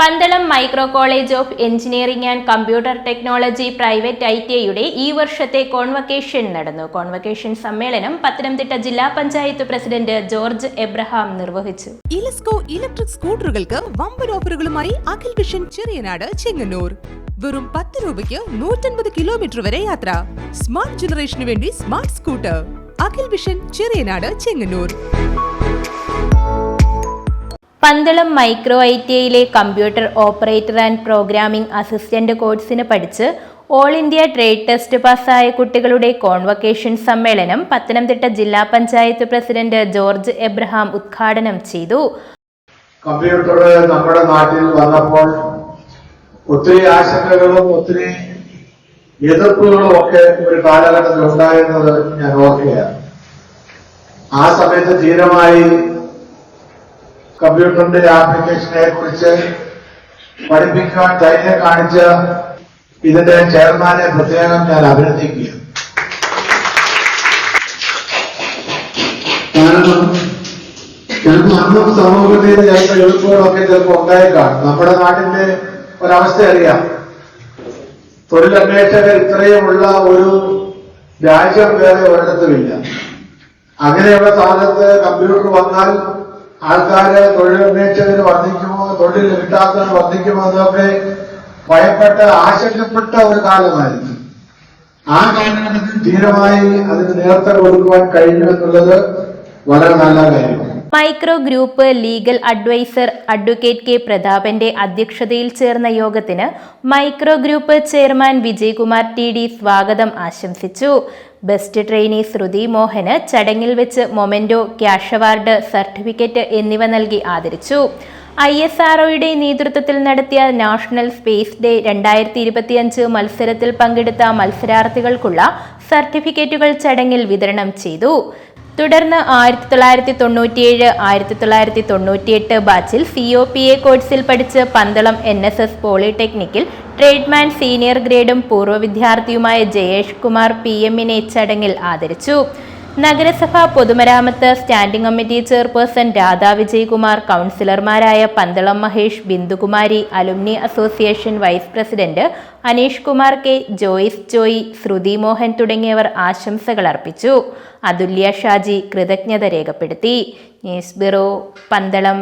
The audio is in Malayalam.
Pandalam micro college of engineering and computer technology private I T ഐയുടെ ഈ വർഷത്തെ കോൺവക്കേഷൻ നടന്നു. കോൺവക്കേഷൻ സമ്മേളനം പത്തനംതിട്ട ജില്ലാ പഞ്ചായത്ത് പ്രസിഡന്റ് ജോർജ് എബ്രഹാം നിർവഹിച്ചു. ഇലസ്കോ ഇലക്ട്രിക് സ്കൂട്ടറുകൾക്ക് വമ്പൻ ഓഫറുകളുമായി അഖിൽ വിഷൻ ചെറിയനാട് ചെങ്ങന്നൂർ. വെറും പത്ത് രൂപയ്ക്ക് നൂറ്റൻപത് കിലോമീറ്റർ വരെ യാത്ര. സ്മാർട്ട് ജനറേഷന് വേണ്ടി smart scooter. Akhil vision Cheriyanad Chengannur. Pandalam micro I T ഐയിലെ computer operator and programming assistant കോഴ്സിന് പഠിച്ച് ഓൾ ഇന്ത്യ ട്രേഡ് ടെസ്റ്റ് പാസ്സായ കുട്ടികളുടെ കോൺവക്കേഷൻ സമ്മേളനം പത്തനംതിട്ട ജില്ലാ പഞ്ചായത്ത് പ്രസിഡന്റ് ജോർജ് എബ്രഹാം ഉദ്ഘാടനം ചെയ്തു. കമ്പ്യൂട്ടർ നമ്മുടെ നാട്ടിൽ വന്നപ്പോൾ ഒത്തിരി ആശങ്കകളും ഒത്തിരി എതിർപ്പുകളും ഒക്കെ ഒരു കാലഘട്ടത്തിൽ ഉണ്ടായിരുന്നത് ഞാൻ ഓർക്കുകയാണ്. ആ സമയത്ത് ധീരമായി കമ്പ്യൂട്ടറിന്റെ ആപ്ലിക്കേഷനെ കുറിച്ച് പഠിപ്പിക്കാൻ ധൈര്യം കാണിച്ച് ഇതിന്റെ ചെയർമാനെ പ്രത്യേകം ഞാൻ അഭിനന്ദിക്കുകയാണ്. കാരണം സമൂഹത്തിൽ ചിലപ്പോൾ എളുപ്പങ്ങളൊക്കെ ചിലപ്പോൾ ഉണ്ടായേക്കാം. നമ്മുടെ നാട്ടിന്റെ ഒരവസ്ഥ അറിയാം. തൊഴിലന്വേഷകർ ഇത്രയുമുള്ള ഒരു രാജ്യം വേറെ ഒരിടത്തുമില്ല. അങ്ങനെയുള്ള സ്ഥാനത്ത് കമ്പ്യൂട്ടർ വന്നാൽ ആൾക്കാര് തൊഴിലന്വേഷകർ വർദ്ധിക്കുമോ തൊഴിൽ കിട്ടാത്തവർ വർദ്ധിക്കുമോ എന്നൊക്കെ ഭയപ്പെട്ട് ആശങ്കപ്പെട്ട ഒരു കാലമായിരുന്നു. ആ കാലഘട്ടത്തിൽ ധീരമായി അതിന് നേർത്ത കൊടുക്കുവാൻ കഴിഞ്ഞു എന്നുള്ളത് വളരെ നല്ല കാര്യമാണ് micro group legal adviser advocate K പ്രതാപന്റെ അധ്യക്ഷതയിൽ ചേർന്ന യോഗത്തിന് micro group chairman Vijayakumar T D സ്വാഗതം ആശംസിച്ചു. ബെസ്റ്റ് ട്രെയിനി ശ്രുതി മോഹന് ചടങ്ങിൽ വെച്ച് മൊമെന്റോ ക്യാഷ് അവാർഡ് സർട്ടിഫിക്കറ്റ് എന്നിവ നൽകി ആദരിച്ചു. ഐ എസ് ആർഒയുടെ നേതൃത്വത്തിൽ നടത്തിയ നാഷണൽ സ്പേസ് ഡേ രണ്ടായിരത്തി ഇരുപത്തിയഞ്ച് മത്സരത്തിൽ പങ്കെടുത്ത മത്സരാർത്ഥികൾക്കുള്ള സർട്ടിഫിക്കറ്റുകൾ ചടങ്ങിൽ വിതരണം ചെയ്തു. തുടർന്ന് ആയിരത്തി തൊള്ളായിരത്തി തൊണ്ണൂറ്റിയേഴ് ആയിരത്തി തൊള്ളായിരത്തി തൊണ്ണൂറ്റിയെട്ട് ബാച്ചിൽ സി ഒ പി എ കോഴ്സിൽ പഠിച്ച് പന്തളം എൻ എസ് എസ് പോളിടെക്നിക്കിൽ ട്രേഡ്മാൻ സീനിയർ ഗ്രേഡും പൂർവ വിദ്യാർത്ഥിയുമായ ജയേഷ് കുമാർ പി എമ്മിനെ ചടങ്ങിൽ ആദരിച്ചു. നഗരസഭ പൊതുമരാമത്ത് standing committee chairperson Radha Vijayakumar കൗൺസിലർമാരായ Pandalam Mahesh Bindukumari alumni association vice president Aneesh Kumar K Joyce Joy Sruthi Mohan തുടങ്ങിയവർ ആശംസകൾ അർപ്പിച്ചു. അതുല്യ ഷാജി കൃതജ്ഞത രേഖപ്പെടുത്തി. News bureau Pandalam.